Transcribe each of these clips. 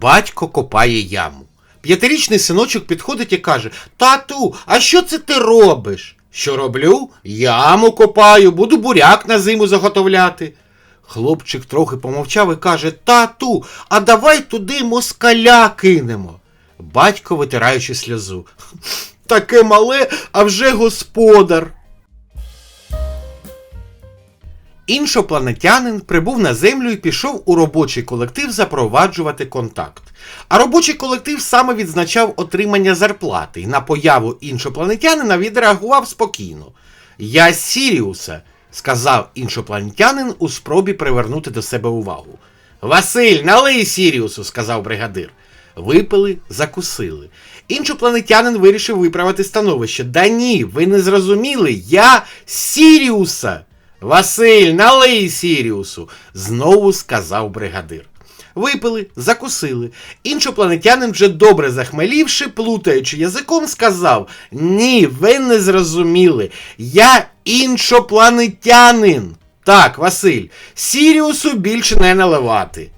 Батько копає яму. П'ятирічний синочок підходить і каже: Тату, а що це ти робиш? Що роблю? Яму копаю, буду буряк на зиму заготовляти. Хлопчик трохи помовчав і каже: Тату, а давай туди москаля кинемо. Батько витираючи сльозу. Таке мале, а вже господар. Іншопланетянин прибув на землю і пішов у робочий колектив запроваджувати контакт. А робочий колектив саме відзначав отримання зарплати і на появу іншопланетянина відреагував спокійно. Я Сіріуса, сказав іншопланетянин у спробі привернути до себе увагу. Василь, налий Сіріусу, сказав бригадир. Випили, закусили. Іншопланетянин вирішив виправити становище. Да ні, ви не зрозуміли, я Сіріуса. Василь, налий Сіріусу, знову сказав бригадир. Випили, закусили. Іншопланетянин, вже добре захмелівши, плутаючи язиком, сказав: Ні, ви не зрозуміли. Я іншопланетянин. Так, Василь, Сіріусу більше не наливати.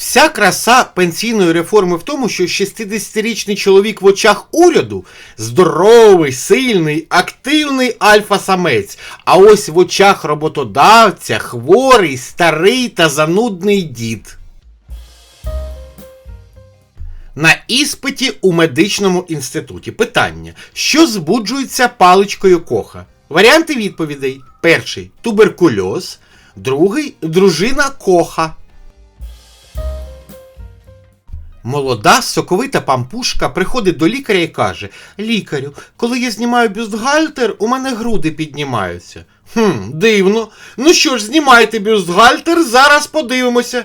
Вся краса пенсійної реформи в тому, що 60-річний чоловік в очах уряду здоровий, сильний, активний альфа-самець, а ось в очах роботодавця хворий, старий та занудний дід. На іспиті у медичному інституті питання: що збуджується паличкою коха? Варіанти відповідей: перший туберкульоз, другий дружина коха. Молода соковита пампушка приходить до лікаря і каже: Лікарю, коли я знімаю бюстгальтер, у мене груди піднімаються. Хм, дивно. Ну що ж, знімайте бюстгальтер, зараз подивимося.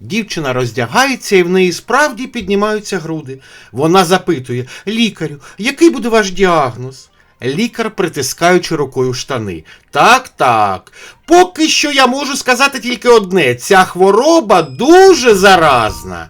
Дівчина роздягається і в неї справді піднімаються груди. Вона запитує: Лікарю, який буде ваш діагноз? Лікар, притискаючи рукою штани. Так, так. Поки що я можу сказати тільки одне: ця хвороба дуже заразна.